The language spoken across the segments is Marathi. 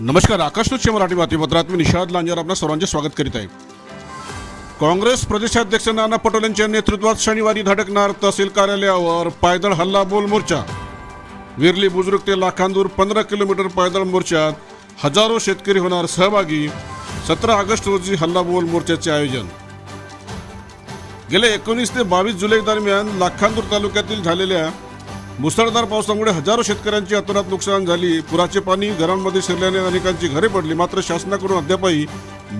नमस्कार आकाशनुच्च मराठी बातमीपत्रात मी निषाद लांजर आपल्या सर्वांचे स्वागत करीत आहे. काँग्रेस प्रदेशाध्यक्ष नाना पटोले यांच्या नेतृत्वात शनिवारी धडकणार तहसील कार्यालयावर पायदळ हल्ला बोल मोर्चा. विरली बुजुर्ग ते लाखांदूर पंधरा किलोमीटर पायदळ मोर्चात हजारो शेतकरी होणार सहभागी सतरा ऑगस्ट रोजी हल्ला बोल मोर्चाचे आयोजन. गेल्या एकोणीस ते बावीस जुलै दरम्यान लाखांदूर तालुक्यातील झालेल्या मुसळधार पावसामुळे हजारो शेतकऱ्यांची अतोनात नुकसान झाली. पुराचे पाणी घरांमध्ये शिरल्याने अनेकांची घरे पडली. मात्र शासनाकडून अद्यापही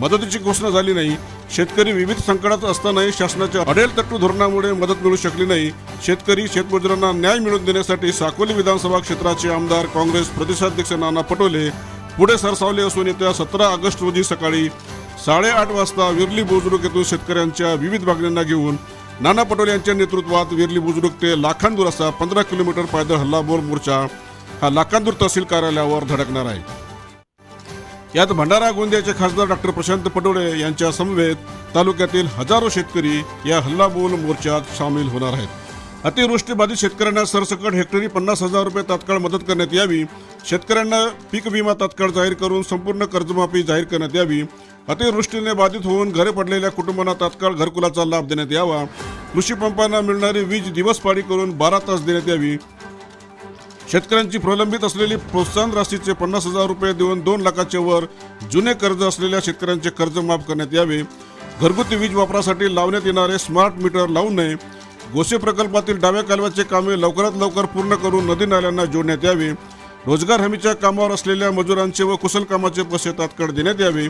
मदतीची घोषणा झाली नाही. शेतकरी विविध संकटात असतानाही शासनाच्या अडेल तट्टू धोरणामुळे मदत मिळू शकली नाही. शेतकरी शेतमजुरांना न्याय मिळवून देण्यासाठी साकोली विधानसभा क्षेत्राचे आमदार काँग्रेस प्रदेशाध्यक्ष नाना पटोले पुढे सरसावले असून येत्या सतरा ऑगस्ट रोजी सकाळी साडेआठ वाजता विरली बुजुर्ग येथून शेतकऱ्यांच्या विविध मागण्यांना घेऊन नाना पटोले यांच्या नेतृत्वात विरली बुजुर्ग ते लाखांदूर असा पंधरा किलोमीटर पायदळ हल्लाबोल मोर्चा हा लाखांदूर तहसील कार्यालयावर धडकणार आहे. यात भंडारा गोंदियाचे खासदार डॉक्टर प्रशांत पटोले यांच्या समवेत तालुक्यातील हजारो शेतकरी या हल्लाबोल मोर्चात सामील होणार आहेत. अतिवृष्टीबाधित शेतकऱ्यांना सरसकट हेक्टरी पन्नास हजार रुपये तात्काळ मदत करण्यात यावी. शेतकऱ्यांना पीक विमा तात्काळ जाहीर करून संपूर्ण कर्जमाफी जाहीर करण्यात यावी. अतिवृष्टीने बाधित होऊन घरे पडलेल्या कुटुंबांना तात्काळ घरकुलाचा लाभ देण्यात यावा. कृषी पंपांना मिळणारी वीज दिवसपाळी करून बारा तास देण्यात यावी. शेतकऱ्यांची प्रलंबित असलेली प्रोत्साहन राशीचे पन्नास हजार रुपये देऊन दोन लाखाचे वर जुने कर्ज असलेल्या शेतकऱ्यांचे कर्ज माफ करण्यात यावे. घरगुती वीज वापरासाठी लावण्यात येणारे स्मार्ट मीटर लावू नये. गोसे प्रकल्पातील डाव्या कालव्याचे कामे लवकरात लवकर पूर्ण करून नदी नाल्यांना जोडण्यात यावे. रोजगार हमीच्या कामावर असलेल्या मजुरांचे व कुशल कामाचे पैसे तात्काळ देण्यात यावे.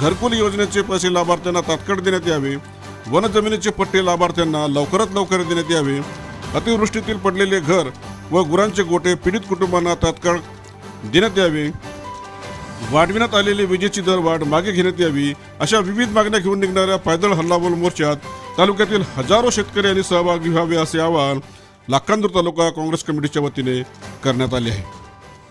घरकुल योजनेचे पैसे लाभार्थ्यांना तात्काळ देण्यात यावे. वन जमिनीचे पट्टे लाभार्थ्यांना लवकरात लवकर देण्यात यावे. अतिवृष्टीतील पडलेले घर व गुरांचे गोटे पीडित कुटुंबांना तात्काळ देण्यात यावे. वाढविण्यात आलेली विजेची दरवाढ मागे घेण्यात यावी अशा विविध मागण्या घेऊन निघणाऱ्या पायदळ हल्लाबोल मोर्चात तालुक्यातील हजारो शेतकरी यांनी सहभागी व्हावे असे आवाहन लाखांदूर तालुका काँग्रेस कमिटीच्या वतीने करण्यात आले आहे.